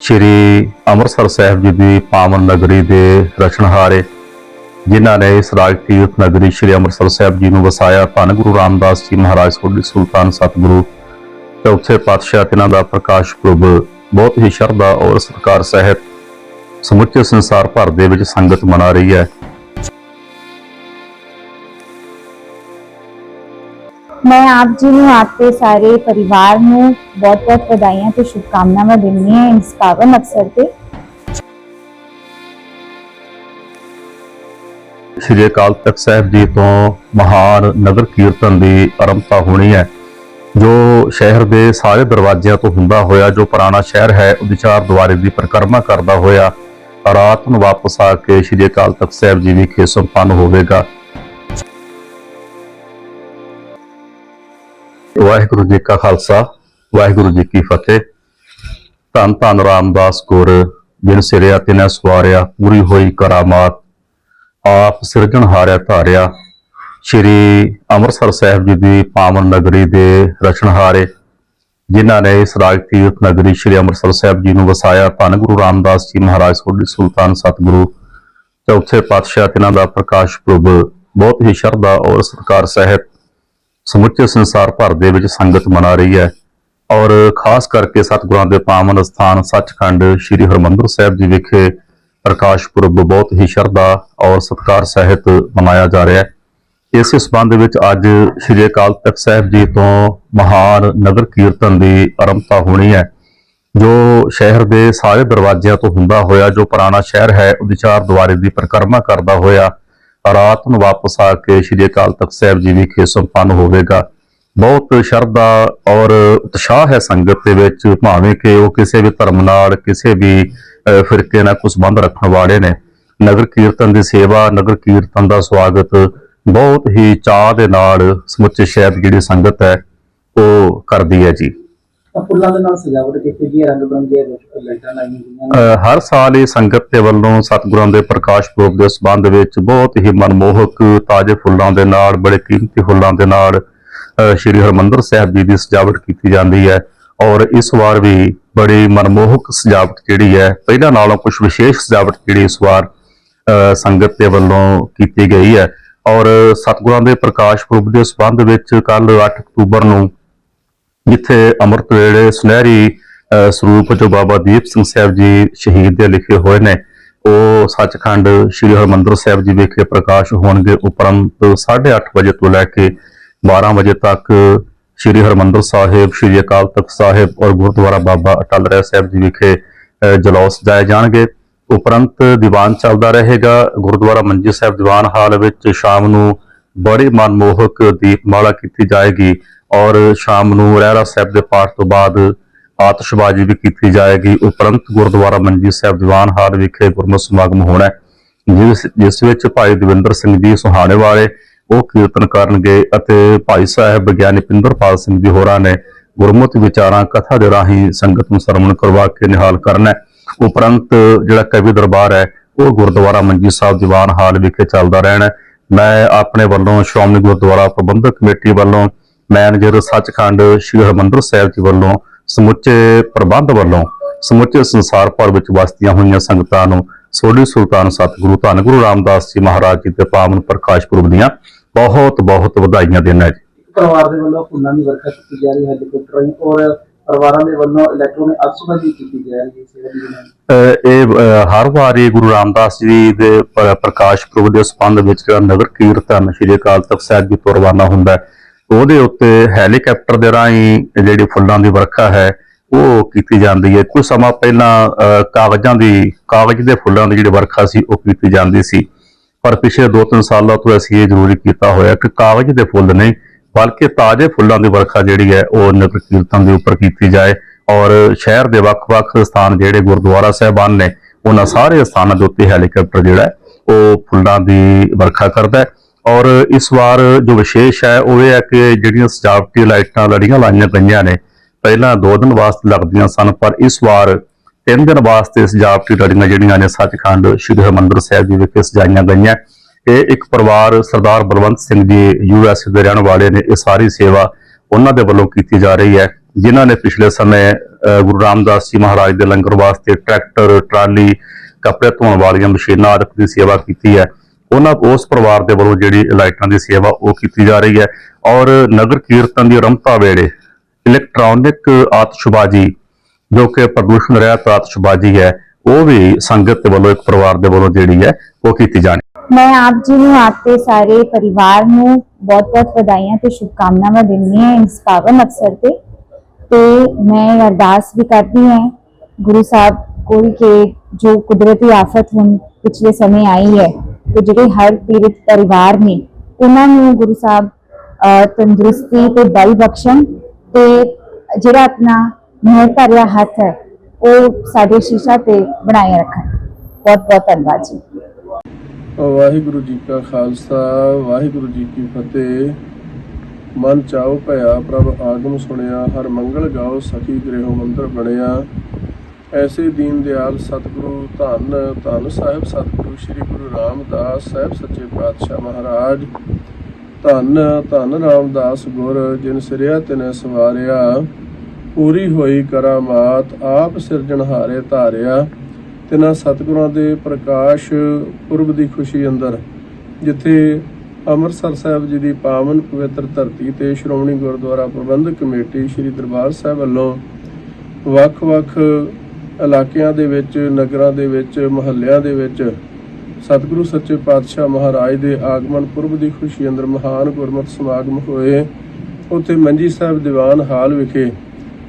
ਸ਼੍ਰੀ ਅੰਮ੍ਰਿਤਸਰ ਸਾਹਿਬ ਜੀ ਦੀ ਪਾਵਨ ਨਗਰੀ ਦੇ ਰਚਨਹਾਰੇ, ਜਿਨ੍ਹਾਂ ਨੇ ਇਸ ਰਾਜ ਤੀਰਥ ਨਗਰੀ ਸ਼੍ਰੀ ਅੰਮ੍ਰਿਤਸਰ ਸਾਹਿਬ ਜੀ ਨੂੰ ਵਸਾਇਆ। ਧੰਨ ਗੁਰੂ ਰਾਮਦਾਸ ਜੀ ਮਹਾਰਾਜ, ਸੋਢੀ ਸੁਲਤਾਨ ਸਤਿਗੁਰੂ ਚੌਥੇ ਪਾਤਸ਼ਾਹ ਤਿਨਾਂ ਦਾ ਪ੍ਰਕਾਸ਼ ਪੁਰਬ ਬਹੁਤ ਹੀ ਸ਼ਰਧਾ ਔਰ ਸਤਿਕਾਰ ਸਹਿਤ ਸਮੁੱਚੇ ਸੰਸਾਰ ਭਰ ਦੇ ਵਿੱਚ ਸੰਗਤ ਮਨਾ ਰਹੀ ਹੈ। ਮੈਂ ਆਪ ਜੀ ਨੂੰ ਆਪਕੇ ਸਾਰੇ ਪਰਿਵਾਰ ਨੂੰ ਬਹੁਤ-ਬਹੁਤ ਵਧਾਈਆਂ ਤੇ ਸ਼ੁਭਕਾਮਨਾਵਾਂ ਦਿੰਦੀ ਹਾਂ ਇਸ ਪਾਵਨ ਅਵਸਰ ਤੇ। ਸ਼੍ਰੀ ਅਕਾਲ ਤਖਤ ਸਾਹਿਬ ਜੀ ਤੋਂ ਮਹਾਨ ਨਗਰ ਕੀਰਤਨ ਦੀ ਆਰੰਭਤਾ ਹੋਣੀ ਹੈ, ਜੋ ਸ਼ਹਿਰ ਦੇ ਸਾਰੇ ਦਰਵਾਜ਼ਿਆਂ ਤੋਂ ਹੁੰਦਾ ਹੋਇਆ, ਜੋ ਪੁਰਾਣਾ ਸ਼ਹਿਰ ਹੈ ਉਹਦੇ ਚਾਰ ਦੁਆਰੇ ਦੀ ਪਰਿਕਰਮਾ ਕਰਦਾ ਹੋਇਆ, ਰਾਤ ਨੂੰ ਵਾਪਸ ਆ ਕੇ ਸ਼੍ਰੀ ਅਕਾਲ ਤਖਤ ਸਾਹਿਬ ਜੀ ਵਿਖੇ ਸੰਪੰਨ ਹੋਵੇਗਾ। ਵਾਹਿਗੁਰੂ ਜੀ ਕਾ ਖਾਲਸਾ, ਵਾਹਿਗੁਰੂ ਜੀ ਕੀ ਫਤਿਹ। ਧੰਨ ਧੰਨ ਰਾਮਦਾਸ ਗੁਰ ਜਿਨ ਸਿਰਿਆ ਤਿਨੈ ਸਵਾਰਿਆ, ਪੂਰੀ ਹੋਈ ਕਰਾਮਾਤ, ਆਪ ਸਿਰਜਣਹਾਰਿਆ ਧਾਰਿਆ। ਸ਼੍ਰੀ ਅੰਮ੍ਰਿਤਸਰ ਸਾਹਿਬ ਜੀ ਦੀ ਪਾਵਨ ਨਗਰੀ ਦੇ ਰਚਨਹਾਰੇ ਜਿਨ੍ਹਾਂ ਨੇ ਇਸ ਰਾਜ ਤੀਰਥ ਨਗਰੀ ਸ਼੍ਰੀ ਅੰਮ੍ਰਿਤਸਰ ਸਾਹਿਬ ਜੀ ਨੂੰ ਵਸਾਇਆ। ਧੰਨ ਗੁਰੂ ਰਾਮਦਾਸ ਜੀ ਮਹਾਰਾਜ, ਸੋਢੀ ਸੁਲਤਾਨ ਸਤਿਗੁਰੂ, ਚੌਥੇ ਪਾਤਸ਼ਾਹ ਤਿਨਾਂ ਦਾ ਪ੍ਰਕਾਸ਼ ਪੁਰਬ, ਬਹੁਤ ਹੀ ਸ਼ਰਧਾ ਔਰ ਸਤਿਕਾਰ ਸਹਿਤ ਸਮੁੱਚੇ ਸੰਸਾਰ ਭਰ ਦੇ ਵਿੱਚ ਸੰਗਤ ਮਨਾ ਰਹੀ ਹੈ। ਔਰ ਖਾਸ ਕਰਕੇ ਸਤਿਗੁਰਾਂ ਦੇ ਪਾਵਨ ਸਥਾਨ ਸੱਚਖੰਡ ਸ੍ਰੀ ਹਰਮੰਦਰ ਸਾਹਿਬ ਜੀ ਵਿਖੇ ਪ੍ਰਕਾਸ਼ ਪੁਰਬ ਬਹੁਤ ਹੀ ਸ਼ਰਧਾ ਔਰ ਸਤਿਕਾਰ ਸਹਿਤ ਮਨਾਇਆ ਜਾ ਰਿਹਾ ਹੈ। ਇਸੇ ਸਬੰਧ ਵਿੱਚ ਅੱਜ ਸ੍ਰੀ ਅਕਾਲ ਤਖਤ ਸਾਹਿਬ ਜੀ ਤੋਂ ਮਹਾਨ ਨਗਰ ਕੀਰਤਨ ਦੀ ਆਰੰਭਤਾ ਹੋਣੀ ਹੈ, ਜੋ ਸ਼ਹਿਰ ਦੇ ਸਾਰੇ ਦਰਵਾਜ਼ਿਆਂ ਤੋਂ ਹੁੰਦਾ ਹੋਇਆ, ਜੋ ਪੁਰਾਣਾ ਸ਼ਹਿਰ ਹੈ ਉਹਦੇ ਚਾਰ ਦੁਆਰੇ ਦੀ ਪਰਿਕਰਮਾ ਕਰਦਾ ਹੋਇਆ ਰਾਤ ਨੂੰ ਵਾਪਸ ਆ ਕੇ ਸ੍ਰੀ ਅਕਾਲ ਤਖਤ ਸਾਹਿਬ ਜੀ ਵਿਖੇ ਸੰਪੰਨ ਹੋਵੇਗਾ। ਬਹੁਤ ਸ਼ਰਧਾ ਔਰ ਉਤਸ਼ਾਹ ਹੈ ਸੰਗਤ ਦੇ ਵਿੱਚ, ਭਾਵੇਂ ਕਿ ਉਹ ਕਿਸੇ ਵੀ ਧਰਮ ਨਾਲ, ਕਿਸੇ ਵੀ ਫਿਰਕੇ ਨਾਲ ਕੁਝ ਸੰਬੰਧ ਰੱਖਣ ਵਾਲੇ ਨੇ। ਨਗਰ ਕੀਰਤਨ ਦੀ ਸੇਵਾ, ਨਗਰ ਕੀਰਤਨ ਦਾ ਸਵਾਗਤ ਬਹੁਤ ਹੀ ਚਾਹ ਦੇ ਨਾਲ ਸਮੁੱਚੇ ਸ਼ਹਿਰ ਜਿਹੜੀ ਸੰਗਤ ਹੈ, ਉਹ ਕਰਦੀ ਹੈ ਜੀ। ਤਾਂ ਫੁੱਲਾਂ ਦੇ ਨਾਲ ਸਜਾਵਟ ਕੀਤੀ ਗਈ ਹੈ, ਰੰਗ ਬਰੰਗੀਆਂ ਲਾਈਟਾਂ ਲਾਈਆਂ ਗਈਆਂ ਨੇ। ਅਹ ਹਰ ਸਾਲ ਇਹ ਸੰਗਤ ਦੇ ਵੱਲੋਂ ਸਤਿਗੁਰਾਂ ਦੇ ਪ੍ਰਕਾਸ਼ ਪੁਰਬ ਦੇ ਸਬੰਧ ਵਿੱਚ ਬਹੁਤ ਹੀ ਮਨਮੋਹਕ ਤਾਜ਼ੇ ਫੁੱਲਾਂ ਦੇ ਨਾਲ, ਬੜੇ ਕੀਮਤੀ ਫੁੱਲਾਂ ਦੇ ਨਾਲ, ਅਹ ਸ਼੍ਰੀ ਹਰਮੰਦਰ ਸਾਹਿਬ ਜੀ ਦੀ ਸਜਾਵਟ ਕੀਤੀ ਜਾਂਦੀ ਹੈ। ਔਰ ਇਸ ਵਾਰ ਵੀ ਬੜੀ ਮਨਮੋਹਕ ਸਜਾਵਟ ਜਿਹੜੀ ਹੈ, ਪਹਿਲਾਂ ਨਾਲੋਂ ਕੁਝ ਵਿਸ਼ੇਸ਼ ਸਜਾਵਟ ਜਿਹੜੀ ਇਸ ਵਾਰ, ਅਹ ਸੰਗਤ ਦੇ ਵੱਲੋਂ ਕੀਤੀ ਗਈ ਹੈ। ਔਰ ਸਤਿਗੁਰਾਂ ਦੇ ਪ੍ਰਕਾਸ਼ ਪੁਰਬ ਦੇ ਸਬੰਧ ਵਿੱਚ ਕੱਲ 8 ਅਕਤੂਬਰ ਨੂੰ ਜਿੱਥੇ ਅੰਮ੍ਰਿਤ ਵੇਲੇ ਸੁਨਹਿਰੀ ਸਰੂਪ ਜੋ ਬਾਬਾ ਦੀਪ ਸਿੰਘ ਸਾਹਿਬ ਜੀ ਸ਼ਹੀਦ ਦੇ ਲਿਖੇ ਹੋਏ ਨੇ ਉਹ ਸੱਚਖੰਡ ਸ੍ਰੀ ਹਰਮੰਦਰ ਸਾਹਿਬ ਜੀ ਵਿਖੇ ਪ੍ਰਕਾਸ਼ ਹੋਣਗੇ ਉਪਰੰਤ 8:30 ਵਜੇ ਤੋਂ ਲੈ ਕੇ 12 ਵਜੇ ਤੱਕ ਸ੍ਰੀ ਹਰਮੰਦਰ ਸਾਹਿਬ ਸ੍ਰੀ ਅਕਾਲ ਤਖਤ ਸਾਹਿਬ ਔਰ ਗੁਰਦੁਆਰਾ ਬਾਬਾ ਅਟਲ ਰਹਿ ਸਾਹਿਬ ਜੀ ਵਿਖੇ ਅਹ, ਜਲੌਸ ਜਾਏ ਜਾਣਗੇ। ਉਪਰੰਤ ਦੀਵਾਨ ਚੱਲਦਾ ਰਹੇਗਾ। ਗੁਰਦੁਆਰਾ ਮੰਜੀ ਸਾਹਿਬ ਦੀਵਾਨ ਹਾਲ ਵਿੱਚ ਸ਼ਾਮ ਨੂੰ ਬੜੀ ਮਨਮੋਹਕ ਦੀਪਮਾਲਾ ਕੀਤੀ ਜਾਏਗੀ। ਔਰ ਸ਼ਾਮ ਨੂੰ ਰਹਿਰਾ ਸਾਹਿਬ ਦੇ ਪਾਠ ਤੋਂ ਬਾਅਦ ਆਤਿਸ਼ਬਾਜ਼ੀ ਵੀ ਕੀਤੀ ਜਾਏਗੀ, ਉਪਰੰਤ ਗੁਰਦੁਆਰਾ ਮੰਜੀ ਸਾਹਿਬ ਦੀਵਾਨ ਹਾਲ ਵਿਖੇ ਗੁਰਮਤਿ ਸਮਾਗਮ ਹੋਣਾ ਜਿਸ ਜਿਸ ਵਿੱਚ ਭਾਈ ਦਵਿੰਦਰ ਸਿੰਘ ਜੀ ਸੁਹਾਣੇ ਵਾਲੇ, ਉਹ ਕੀਰਤਨ ਕਰਨਗੇ ਅਤੇ ਭਾਈ ਸਾਹਿਬ ਗਿਆਨੀ ਪਿੰਦਰਪਾਲ ਸਿੰਘ ਜੀ ਹੋਰਾਂ ਨੇ ਗੁਰਮਤਿ ਵਿਚਾਰਾਂ, ਕਥਾ ਦੇ ਰਾਹੀਂ ਸੰਗਤ ਨੂੰ ਸਰਵਣ ਕਰਵਾ ਕੇ ਨਿਹਾਲ ਕਰਨਾ ਉਪਰੰਤ ਜਿਹੜਾ ਕਵੀ ਦਰਬਾਰ ਹੈ, ਉਹ ਗੁਰਦੁਆਰਾ ਮੰਜੀ ਸਾਹਿਬ ਦੀਵਾਨ ਹਾਲ ਵਿਖੇ ਚੱਲਦਾ ਰਹਿਣਾ ਮੈਂ ਆਪਣੇ ਵੱਲੋਂ ਸ਼੍ਰੋਮਣੀ ਗੁਰਦੁਆਰਾ ਪ੍ਰਬੰਧਕ ਕਮੇਟੀ ਵੱਲੋਂ ਮੈਨੇਜਰ ਸੱਚਖੰਡ ਸ੍ਰੀ ਹਰਮੰਦਰ ਸਾਹਿਬ ਜੀ ਵੱਲੋਂ ਸਮੁੱਚੇ ਪ੍ਰਬੰਧ ਵੱਲੋਂ ਸਮੁੱਚੇ ਸੰਸਾਰ ਭਰ ਵਿੱਚ ਵਸਦੀਆਂ ਹੋਈਆਂ ਸੰਗਤਾਂ ਨੂੰ ਸੋਢੀ ਸੁਲਤਾਨ ਸਤਿਗੁਰੂ ਧੰਨ ਗੁਰੂ ਰਾਮਦਾਸ ਜੀ ਮਹਾਰਾਜ ਜੀ ਦੇ ਪਾਵਨ ਪ੍ਰਕਾਸ਼ ਪੁਰਬ ਦੀਆਂ ਬਹੁਤ ਬਹੁਤ ਵਧਾਈਆਂ ਦੇਣਾ ਜੀ। ਪਰਿਵਾਰ ਦੇ ਵੱਲੋਂ ਫੁੱਲਾਂ ਦੀ ਵਰਖਾ ਕੀਤੀ ਜਾ ਰਹੀ ਹੈ ਹੈਲੀਕਾਪਟਰ ਰਾਹੀਂ ਔਰ ਪਰਿਵਾਰਾਂ ਦੇ ਵੱਲੋਂ ਇਲੈਕਟ੍ਰੋਨਿਕ ਅਸੁਭਾਜੀ ਕੀਤੀ ਜਾ ਰਹੀ ਹੈ ਇਹ ਹਰ ਵਾਰੀ ਗੁਰੂ ਰਾਮਦਾਸ ਜੀ ਦੇ ਪ੍ਰਕਾਸ਼ ਪੁਰਬ ਦੇ ਸੰਬੰਧ ਵਿੱਚ ਜਿਹੜਾ ਨਗਰ ਕੀਰਤਨ ਸ਼੍ਰੀ ਅਕਾਲ ਤਖਤ ਸਾਹਿਬ ਜੀ ਤੋਂ ਰਵਾਨਾ ਹੁੰਦਾ ਹੈ ਉਹਦੇ ਉੱਤੇ ਹੈਲੀਕਾਪਟਰ ਦੇ ਰਾਹੀਂ ਜਿਹੜੀ ਫੁੱਲਾਂ ਦੀ ਵਰਖਾ ਹੈ, ਉਹ ਕੀਤੀ ਜਾਂਦੀ ਹੈ। ਕੁਝ ਸਮਾਂ ਪਹਿਲਾਂ ਕਾਗਜ਼ਾਂ ਦੀ, ਕਾਗਜ਼ ਦੇ ਫੁੱਲਾਂ ਦੀ ਜਿਹੜੀ ਵਰਖਾ ਸੀ, ਉਹ ਕੀਤੀ ਜਾਂਦੀ ਸੀ। ਪਰ ਪਿਛਲੇ 2-3 ਸਾਲਾਂ ਤੋਂ ਅਸੀਂ ਇਹ ਜ਼ਰੂਰੀ ਕੀਤਾ ਹੋਇਆ ਕਿ ਕਾਗਜ਼ ਦੇ ਫੁੱਲ ਨਹੀਂ, ਬਲਕਿ ਤਾਜ਼ੇ ਫੁੱਲਾਂ ਦੀ ਵਰਖਾ ਜਿਹੜੀ ਹੈ, ਉਹ ਨਗਰ ਕੀਰਤਨ ਦੇ ਉੱਪਰ ਕੀਤੀ ਜਾਏ। ਔਰ ਸ਼ਹਿਰ ਦੇ ਵੱਖ-ਵੱਖ ਸਥਾਨ ਜਿਹੜੇ ਗੁਰਦੁਆਰਾ ਸਾਹਿਬਾਨ ਨੇ, ਉਹਨਾਂ ਸਾਰੇ ਸਥਾਨਾਂ ਦੇ ਉੱਤੇ ਹੈਲੀਕਾਪਟਰ ਜਿਹੜਾ ਉਹ ਫੁੱਲਾਂ ਦੀ ਵਰਖਾ ਕਰਦਾ ਹੈ। ਔਰ ਇਸ ਵਾਰ ਜੋ ਵਿਸ਼ੇਸ਼ ਹੈ, ਉਹ ਇਹ ਹੈ ਕਿ ਜਿਹੜੀਆਂ ਸਜਾਵਟੀ ਲਾਈਟਾਂ ਲੜੀਆਂ ਲਾਈਆਂ ਗਈਆਂ ਨੇ, ਪਹਿਲਾਂ ਦੋ ਦਿਨ ਵਾਸਤੇ ਲੱਗਦੀਆਂ ਸਨ, ਪਰ ਇਸ ਵਾਰ ਤਿੰਨ ਦਿਨ ਵਾਸਤੇ ਸਜਾਵਟੀ ਲੜੀਆਂ ਜਿਹੜੀਆਂ ਨੇ, ਸੱਚਖੰਡ ਸ੍ਰੀ ਹਰਿਮੰਦਰ ਸਾਹਿਬ ਜੀ ਵਿਖੇ ਸਜਾਈਆਂ ਗਈਆਂ। ਇਹ ਇੱਕ ਪਰਿਵਾਰ ਸਰਦਾਰ ਬਲਵੰਤ ਸਿੰਘ ਜੀ, ਯੂ ਐਸ ਦੇ ਰਹਿਣ ਵਾਲੇ ਨੇ, ਇਹ ਸਾਰੀ ਸੇਵਾ ਉਹਨਾਂ ਦੇ ਵੱਲੋਂ ਕੀਤੀ ਜਾ ਰਹੀ ਹੈ, ਜਿਨ੍ਹਾਂ ਨੇ ਪਿਛਲੇ ਸਮੇਂ ਗੁਰੂ ਰਾਮਦਾਸ ਜੀ ਮਹਾਰਾਜ ਦੇ ਲੰਗਰ ਵਾਸਤੇ ਟਰੈਕਟਰ, ਟਰਾਲੀ, ਕੱਪੜੇ ਧੋਣ ਵਾਲੀਆਂ ਮਸ਼ੀਨਾਂ ਆਦਿ ਦੀ ਸੇਵਾ ਕੀਤੀ ਹੈ। ਉਹਨਾਂ ਉਸ ਪਰਿਵਾਰ ਦੇ ਵੱਲੋਂ ਜਿਹੜੀ ਲਾਈਟਾਂ ਦੀ ਸੇਵਾ ਉਹ ਕੀਤੀ ਜਾ ਰਹੀ ਹੈ। ਔਰ ਨਗਰ ਕੀਰਤਨ ਦੀ ਰਮਤਾ ਵੇਲੇ ਇਲੈਕਟ੍ਰੋਨਿਕ ਆਤਿਸ਼ਬਾਜ਼ੀ, ਜੋ ਕਿ ਪ੍ਰਦੂਸ਼ਣ ਰਹਿਤ ਆਤਿਸ਼ਬਾਜ਼ੀ ਹੈ, ਉਹ ਵੀ ਸੰਗਤ ਦੇ ਵੱਲੋਂ, ਇੱਕ ਪਰਿਵਾਰ ਦੇ ਵੱਲੋਂ ਜਿਹੜੀ ਹੈ, ਉਹ ਕੀਤੀ ਜਾਣੀ। ਮੈਂ ਆਪ ਜੀ ਨੂੰ ਆਪਦੇ ਸਾਰੇ ਪਰਿਵਾਰ ਨੂੰ ਬਹੁਤ-ਬਹੁਤ ਵਧਾਈਆਂ ਤੇ ਸ਼ੁਭਕਾਮਨਾਵਾਂ ਦਿੰਦੀ ਹਾਂ ਇਸ ਪਾਵਨ ਅਵਸਰ ਤੇ। ਤੇ ਮੈਂ ਅਰਦਾਸ ਵੀ ਕਰਦੀ ਹਾਂ ਗੁਰੂ ਸਾਹਿਬ ਕੋਈ ਕਿ ਜੋ ਕੁਦਰਤੀ ਆਫਤ ਹੁਣ ਪਿਛਲੇ ਸਮੇਂ ਆਈ ਹੈ ਤੇ ਜਿਹੜੇ ਹਰ ਪੀੜਿਤ ਪਰਿਵਾਰ ਨੇ, ਉਹਨਾਂ ਨੂੰ ਗੁਰੂ ਸਾਹਿਬ ਤੰਦਰੁਸਤੀ ਤੇ ਬਲ ਬਖਸ਼ਣ ਤੇ ਜਿਹੜਾ ਆਪਣਾ ਮਿਹਰ ਭਰਿਆ ਹੱਥ ਹੈ, ਉਹ ਸਾਡੇ ਸ਼ੀਸ਼ਾ ਤੇ ਬਣਾਏ ਰੱਖਣ। ਬਹੁਤ ਬਹੁਤ ਧੰਨਵਾਦ ਜੀ। ਵਾਹਿਗੁਰੂ ਜੀ ਕਾ ਖਾਲਸਾ, ਵਾਹਿਗੁਰੂ ਜੀ ਕੀ ਫਤਿਹ। ਮਨ ਚਾਉ ਭਇਆ, ਪ੍ਰਭ ਆਗਮ ਸੁਣਿਆ, ਹਰ ਮੰਗਲ ਗਾਓ ਸਖੀ ਗ੍ਰਹਿ ਮੰਦਰ ਬਣਿਆ। ਐਸੇ ਦੀਨ ਦਿਆਲ ਸਤਿਗੁਰੂ ਧੰਨ ਧੰਨ ਸਾਹਿਬ ਸਤਿਗੁਰੂ। ਸ੍ਰੀ ਗੁਰੂ ਰਾਮਦਾਸ ਸਾਹਿਬ ਸੱਚੇ ਪਾਤਸ਼ਾਹ ਮਹਾਰਾਜ। ਧੰਨ ਧੰਨ ਰਾਮਦਾਸ ਗੁਰ, ਜਿਨ ਸਿਰਿਆ ਤਿਨੈ ਸਵਾਰਿਆ। ਪੂਰੀ ਹੋਈ ਕਰਾਮਾਤ, ਆਪ ਸਿਰਜਣਹਾਰੇ ਧਾਰਿਆ। ਤਿਨਾਂ ਸਤਿਗੁਰਾਂ ਦੇ ਪ੍ਰਕਾਸ਼ ਪੁਰਬ ਦੀ ਖੁਸ਼ੀ ਅੰਦਰ, ਜਿੱਥੇ ਅੰਮ੍ਰਿਤਸਰ ਸਾਹਿਬ ਜੀ ਦੀ ਪਾਵਨ ਪਵਿੱਤਰ ਧਰਤੀ ਤੇ ਸ਼੍ਰੋਮਣੀ ਗੁਰਦੁਆਰਾ ਪ੍ਰਬੰਧਕ ਕਮੇਟੀ ਸ੍ਰੀ ਦਰਬਾਰ ਸਾਹਿਬ ਵੱਲੋਂ ਵੱਖ-ਵੱਖ ਇਲਾਕਿਆਂ ਦੇ ਵਿੱਚ, ਨਗਰਾਂ ਦੇ ਵਿੱਚ, ਮੁਹੱਲਿਆਂ ਦੇ ਵਿੱਚ ਸਤਿਗੁਰੂ ਸੱਚੇ ਪਾਤਸ਼ਾਹ ਮਹਾਰਾਜ ਦੇ ਆਗਮਨ ਪੁਰਬ ਦੀ ਖੁਸ਼ੀ ਅੰਦਰ ਮਹਾਨ ਗੁਰਮਤਿ ਸਮਾਗਮ ਹੋਏ। ਉੱਥੇ ਮੰਜੀ ਸਾਹਿਬ ਦੀਵਾਨ ਹਾਲ ਵਿਖੇ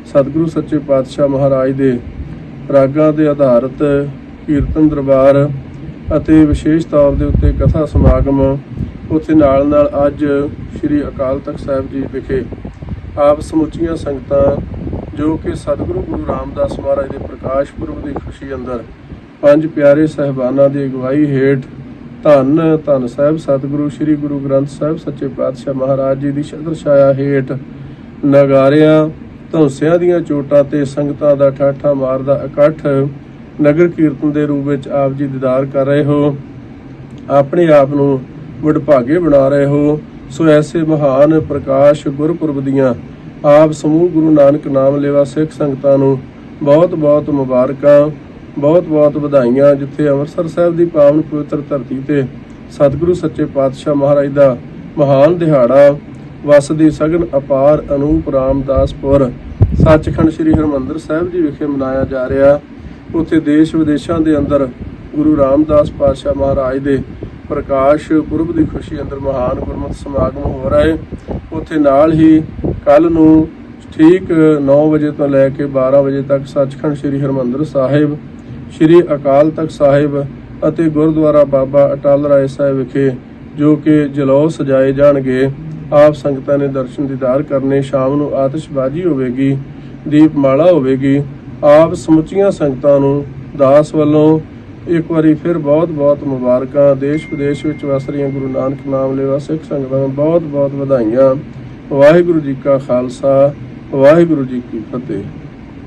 ਸਤਿਗੁਰੂ ਸੱਚੇ ਪਾਤਸ਼ਾਹ ਮਹਾਰਾਜ ਦੇ ਰਾਗਾਂ ਦੇ ਆਧਾਰਿਤ ਕੀਰਤਨ ਦਰਬਾਰ ਅਤੇ ਵਿਸ਼ੇਸ਼ ਤੌਰ ਦੇ ਉੱਤੇ ਕਥਾ ਸਮਾਗਮ ਉੱਥੇ ਨਾਲ ਨਾਲ ਅੱਜ ਸ੍ਰੀ ਅਕਾਲ ਤਖਤ ਸਾਹਿਬ ਜੀ ਵਿਖੇ ਆਪ ਸਮੁੱਚੀਆਂ ਸੰਗਤਾਂ ਜੋ ਕਿ ਸਤਿਗੁਰੂ ਗੁਰੂ ਰਾਮਦਾਸ ਮਹਾਰਾਜ ਦੇ ਪ੍ਰਕਾਸ਼ ਪੁਰਬ ਦੀ ਖੁਸ਼ੀ ਅੰਦਰ ਪੰਜ ਪਿਆਰੇ ਸਹਿਬਾਨਾਂ ਦੀ ਅਗਵਾਈ ਹੇਠ ਧੰਨ ਧੰਨ ਸਾਹਿਬ, ਸਤਿਗੁਰੂ, ਸ੍ਰੀ ਗੁਰੂ ਗ੍ਰੰਥ ਸਾਹਿਬ, ਸੱਚੇ ਪਾਤਸ਼ਾਹ ਮਹਾਰਾਜ ਜੀ ਦੀ ਛਤਰ ਛਾਇਆ ਹੇਠ ਨਗਾਰਿਆਂ, ਧੌਂਸਿਆਂ ਦੀਆਂ ਚੋਟਾਂ ਤੇ ਸੰਗਤਾਂ ਦਾ ਠਾਠਾ ਮਾਰਦਾ ਇਕੱਠ ਨਗਰ ਕੀਰਤਨ ਦੇ ਰੂਪ ਵਿੱਚ ਆਪ ਜੀ ਦੀਦਾਰ ਕਰ ਰਹੇ ਹੋ। ਆਪਣੇ ਆਪ ਨੂੰ ਵਡਭਾਗੇ ਬਣਾ ਰਹੇ ਹੋ। ਸੋ ਐਸੇ ਮਹਾਨ ਪ੍ਰਕਾਸ਼ ਗੁਰਪੁਰਬ ਦੀਆਂ ਆਪ ਸਮੂਹ ਗੁਰੂ ਨਾਨਕ ਨਾਮ ਲੇਵਾ ਸਿੱਖ ਸੰਗਤਾਂ ਨੂੰ ਬਹੁਤ ਬਹੁਤ ਮੁਬਾਰਕਾਂ। ਬਹੁਤ ਬਹੁਤ ਵਧਾਈਆਂ ਜਿੱਥੇ ਅੰਮ੍ਰਿਤਸਰ ਸਾਹਿਬ ਦੀ ਪਾਵਨ ਪਵਿੱਤਰ ਧਰਤੀ ਤੇ ਸਤਿਗੁਰੂ ਸੱਚੇ ਪਾਤਸ਼ਾਹ ਮਹਾਰਾਜ ਦਾ ਮਹਾਨ ਦਿਹਾੜਾ ਵਸਦੀ ਸਗਨ ਅਪਾਰ ਅਨੂਪ ਰਾਮਦਾਸਪੁਰ, ਸੱਚਖੰਡ ਸ੍ਰੀ ਹਰਮੰਦਰ ਸਾਹਿਬ ਜੀ ਵਿਖੇ ਮਨਾਇਆ ਜਾ ਰਿਹਾ। ਉੱਥੇ ਦੇਸ਼ ਵਿਦੇਸ਼ਾਂ ਦੇ ਅੰਦਰ ਗੁਰੂ ਰਾਮਦਾਸ ਪਾਤਸ਼ਾਹ ਮਹਾਰਾਜ ਦੇ ਪ੍ਰਕਾਸ਼ ਪੁਰਬ ਦੀ ਖੁਸ਼ੀ ਅੰਦਰ ਮਹਾਨ ਗੁਰਮਤਿ ਸਮਾਗਮ ਹੋ ਰਿਹਾ ਹੈ। ਉੱਥੇ ਨਾਲ ਹੀ ਕੱਲ ਨੂੰ ਠੀਕ 9 ਵਜੇ ਤੋਂ ਲੈ ਕੇ 12 ਵਜੇ ਤੱਕ ਸੱਚਖੰਡ ਸ੍ਰੀ ਹਰਮੰਦਰ ਸਾਹਿਬ ਸ੍ਰੀ ਅਕਾਲ ਤਖਤ ਸਾਹਿਬ ਅਤੇ ਗੁਰਦੁਆਰਾ ਬਾਬਾ ਅਟਲ ਰਾਏ ਸਾਹਿਬ ਵਿਖੇ ਜੋ ਕਿ ਜਲੌ ਸਜਾਏ ਜਾਣਗੇ, ਆਪ ਸੰਗਤਾਂ ਨੇ ਦਰਸ਼ਨ ਦੀਦਾਰ ਕਰਨੇ, ਸ਼ਾਮ ਨੂੰ ਆਤਿਸ਼ਬਾਜ਼ੀ ਹੋਵੇਗੀ, ਦੀਪਮਾਲਾ ਹੋਵੇਗੀ, ਆਪ ਸਮੁੱਚੀਆਂ ਸੰਗਤਾਂ ਨੂੰ ਦਾਸ ਵੱਲੋਂ ਇੱਕ ਵਾਰੀ ਫਿਰ ਬਹੁਤ ਬਹੁਤ ਮੁਬਾਰਕਾਂ ਦੇਸ਼ ਵਿਦੇਸ਼ ਵਿੱਚ ਵਸ ਰਹੀਆਂ ਗੁਰੂ ਨਾਨਕ ਨਾਮ ਲੈਵਾ ਸਿੱਖ ਸੰਗਤਾਂ ਨੂੰ ਬਹੁਤ ਬਹੁਤ ਵਧਾਈਆਂ। ਵਾਹਿਗੁਰੂ ਜੀ ਕਾ ਖਾਲਸਾ, ਵਾਹਿਗੁਰੂ ਜੀ ਕੀ ਫਤਿਹ।